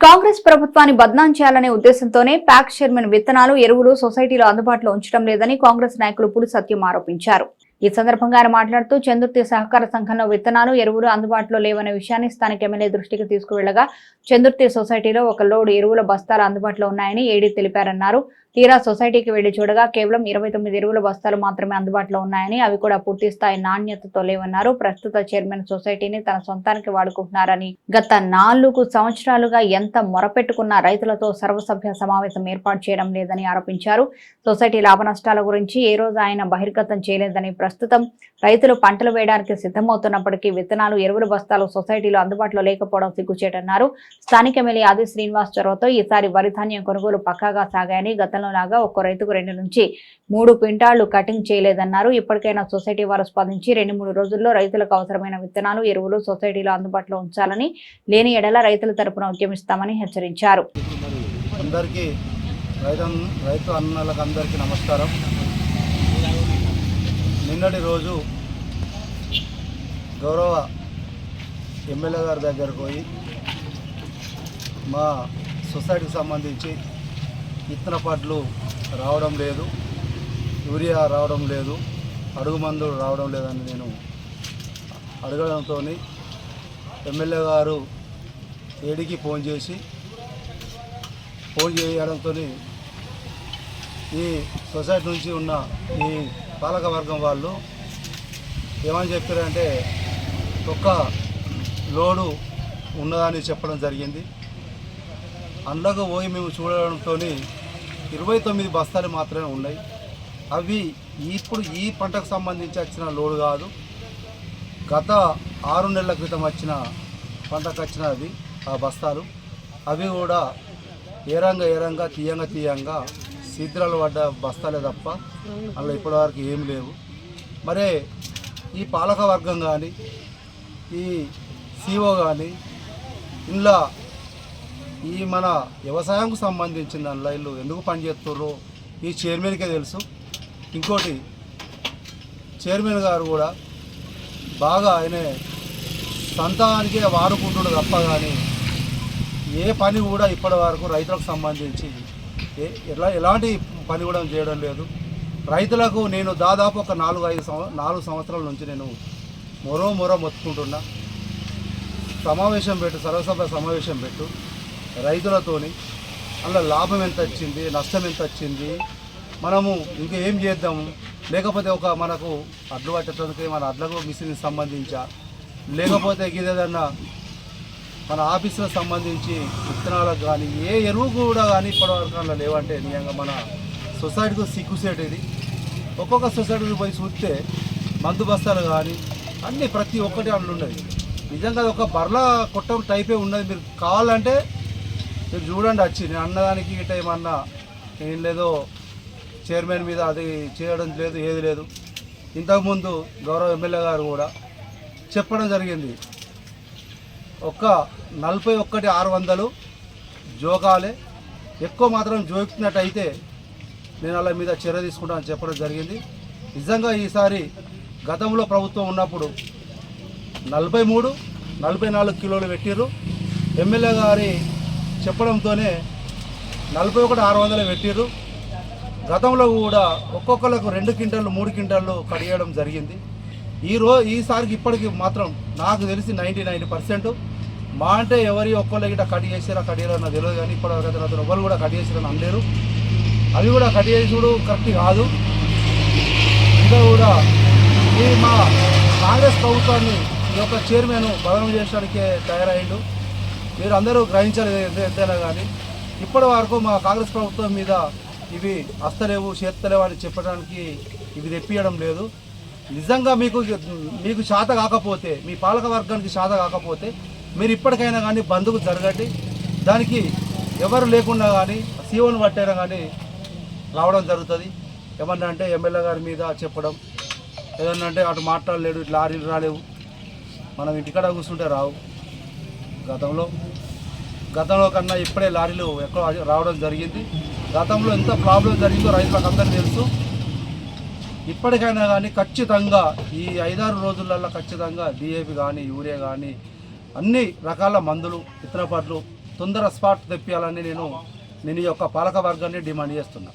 కాంగ్రెస్ ప్రభుత్వాన్ని బద్నాం చేయాలనే ఉద్దేశంతోనే ప్యాక్ చైర్మన్ విత్తనాలు ఎరువులు సొసైటీలో అందుబాటులో ఉంచడం లేదని కాంగ్రెస్ నాయకులు పులి సత్యం ఆరోపించారు. ఈ సందర్భంగా ఆయన మాట్లాడుతూ చందుర్తి సహకార సంఘంలో విత్తనాలు ఎరువులు అందుబాటులో లేవనే విషయాన్ని స్థానిక ఎమ్మెల్యే దృష్టికి తీసుకువెళ్ళగా చందుర్తి సొసైటీలో ఒక లోడ్ ఎరువుల బస్తాలు అందుబాటులో ఉన్నాయని ఏడీ తెలిపారన్నారు. తీరా సొసైటీకి వెళ్ళి చూడగా కేవలం ఇరవై తొమ్మిది ఎరువుల బస్తాలు మాత్రమే అందుబాటులో ఉన్నాయని అవి కూడా పూర్తి స్థాయి నాణ్యతతో లేవన్నారు. ప్రస్తుత చైర్మన్ సొసైటీని తన సొంతానికి వాడుకుంటున్నారని. గత నాలుగు సంవత్సరాలుగా ఎంత మొరపెట్టుకున్న రైతులతో సర్వసభ్య సమావేశం ఏర్పాటు చేయడం లేదని ఆరోపించారు. సొసైటీ లాభ నష్టాల గురించి ఏ రోజు ఆయన బహిర్గతం చేయలేదని ప్రస్తుతం రైతులు పంటలు వేయడానికి సిద్ధమవుతున్నప్పటికీ విత్తనాలు ఎరువుల బస్తాలు సొసైటీలో అందుబాటులో లేకపోవడం సిగ్గుచేటన్నారు. స్థానిక ఎమ్మెల్యే ఆది శ్రీనివాస్ చొరవతో ఈసారి వరి ధాన్యం కొనుగోలు పక్కాగా సాగాయని గతంలో లాగా ఒక్కో రైతుకు రెండు నుంచి మూడు క్వింటాళ్ళు కటింగ్ చేయలేదన్నారు. ఇప్పటికైనా సొసైటీ వారు స్పందించి రెండు మూడు రోజుల్లో రైతులకు అవసరమైన విత్తనాలు ఎరువులు సొసైటీలో అందుబాటులో ఉంచాలని లేని ఎడల రైతుల తరపున ఉద్యమిస్తామని హెచ్చరించారు. రైతు అన్నలకు అందరికీ నమస్కారం. నిన్నటి రోజు గౌరవ ఎమ్మెల్యే గారి దగ్గరకు పోయి మా సొసైటీకి సంబంధించి విత్తన పట్లు రావడం లేదు యూరియా రావడం లేదు అడుగు మందులు రావడం లేదని నేను అడగడంతో ఎమ్మెల్యే గారు ఏడికి ఫోన్ చేసి ఫోన్ చేయడంతో ఈ సొసైటీ నుంచి ఉన్న ఈ పాలక వర్గం వాళ్ళు ఏమని చెప్పారంటే ఒక్క లోడు ఉన్నదని చెప్పడం జరిగింది. అందులోకి పోయి మేము చూడడంతో ఇరవై తొమ్మిది బస్తాలు మాత్రమే ఉన్నాయి. అవి ఇప్పుడు ఈ పంటకు సంబంధించి వచ్చిన లోడు కాదు. గత ఆరు నెలల క్రితం వచ్చిన పంటకు వచ్చిన అవి ఆ బస్తాలు. అవి కూడా ఏరంగా ఏరంగా తీయంగా తీయంగా శీద్రాలు పడ్డ బస్తాలే తప్ప అందులో ఇప్పటివరకు ఏం లేవు. మరే ఈ పాలక వర్గం కానీ ఈ సిఓ కానీ ఇంట్లో ఈ మన వ్యవసాయంకు సంబంధించిన దానిలో వీళ్ళు ఎందుకు పనిచేస్తుర్రో? ఈ చైర్మన్కే తెలుసు. ఇంకోటి చైర్మన్ గారు కూడా బాగా ఆయన సంతానికే వాడుకుంటుడు తప్ప కానీ ఏ పని కూడా ఇప్పటి వరకు రైతులకు సంబంధించి ఏ ఎలా ఎలాంటి పని కూడా చేయడం లేదు. రైతులకు నేను దాదాపు ఒక నాలుగు ఐదు నాలుగు సంవత్సరాల నుంచి నేను మరో మొరో మొత్తుకుంటున్నా. సమావేశం పెట్టు సర్వసభ సమావేశం పెట్టు. రైతులతోని అందులో లాభం ఎంత వచ్చింది నష్టం ఎంత వచ్చింది మనము ఇంకా ఏం చేద్దాము? లేకపోతే ఒక మనకు అడ్లు పట్టడానికి మన అడ్లకు మిషన్ సంబంధించా? లేకపోతే ఏదైనా మన ఆఫీసులకు సంబంధించి విత్తనాలకు కానీ ఏ ఎరువు కూడా కానీ ఇప్పటివరకు అందులో లేవంటే నిజంగా మన సొసైటీకి సిగ్గుసేట్ ఇది. ఒక్కొక్క సొసైటీకి పోయి చూస్తే మందు బస్తాలు కానీ అన్నీ ప్రతి ఒక్కటి అందులో ఉన్నది. నిజంగా ఒక బర్ల కొట్టం టైపే ఉన్నది. మీరు కావాలంటే మీరు చూడండి వచ్చి నేను అన్నదానికి ఇట ఏమన్నా ఏం లేదో చైర్మన్ మీద అది చేయడం లేదు ఏది లేదు. ఇంతకుముందు గౌరవ ఎమ్మెల్యే గారు కూడా చెప్పడం జరిగింది. ఒక్క నలభై ఒక్కటి ఆరు వందలు జోకాలే. ఎక్కువ మాత్రం జోకుతున్నట్టయితే నేను వాళ్ళ మీద చర్య తీసుకుంటానని చెప్పడం జరిగింది. నిజంగా ఈసారి గతంలో ప్రభుత్వం ఉన్నప్పుడు నలభై మూడు నలభై నాలుగు కిలోలు పెట్టిర్రు. ఎమ్మెల్యే గారి చెప్పడంతోనే నలభై ఒకటి ఆరు వందలు పెట్టిర్రు. గతంలో కూడా ఒక్కొక్కరికి రెండు క్వింటాలు మూడు క్వింటాలు కడిగడం జరిగింది. ఈ రో ఈసారికి ఇప్పటికి మాత్రం నాకు తెలిసి నైంటీ నైన్ పర్సెంట్. మా అంటే ఎవరి ఒక్కళ్ళకి గిట్ట కట్ చేసారా కట్ చేయాలన్నా నాకు తెలియదు కానీ ఇప్పటివరకు అతను ఎవరు కూడా కట్ చేసారని అనలేరు. అవి కూడా కట్ చేసుడు కరెక్ట్ కాదు. ఇంకా కూడా ఈ మా కాంగ్రెస్ ప్రభుత్వాన్ని ఈ యొక్క చైర్మన్ బదనం చేయడానికే తయారయ్యిండు. మీరు అందరూ గ్రహించాలి ఎంతైనా కానీ. ఇప్పటి వరకు మా కాంగ్రెస్ ప్రభుత్వం మీద ఇవి వస్తలేవు చేస్తలేవు అని చెప్పడానికి ఇవి తెప్పియడం లేదు. నిజంగా మీకు మీకు శాత కాకపోతే మీ పాలక వర్గానికి శాత కాకపోతే మీరు ఇప్పటికైనా కానీ బంధుకు జరగండి. దానికి ఎవరు లేకుండా కానీ సీఓని పట్టైనా కానీ రావడం జరుగుతుంది. ఏమన్నా అంటే ఎమ్మెల్యే గారి మీద చెప్పడం ఏదన్నా అంటే అటు మాట్లాడలేడు ఇట్లా లారీలు రాలేవు. మనం ఇంటికాడ కూర్చుంటే రావు. గతంలో గతంలో కన్నా ఇప్పుడే లారీలు ఎక్కువ రావడం జరిగింది. గతంలో ఎంత ప్రాబ్లం జరిగిందో రైతులకు అందరికీ తెలుసు. ఇప్పటికైనా కానీ ఖచ్చితంగా ఈ ఐదారు రోజులలో ఖచ్చితంగా డిఏపి కానీ యూరియా కానీ అన్ని రకాల మందులు విత్తనపాట్లు తొందర స్పాట్ తెప్పియాలని నేను నేను ఈ యొక్క పాలక వర్గాన్ని డిమాండ్ చేస్తున్నా.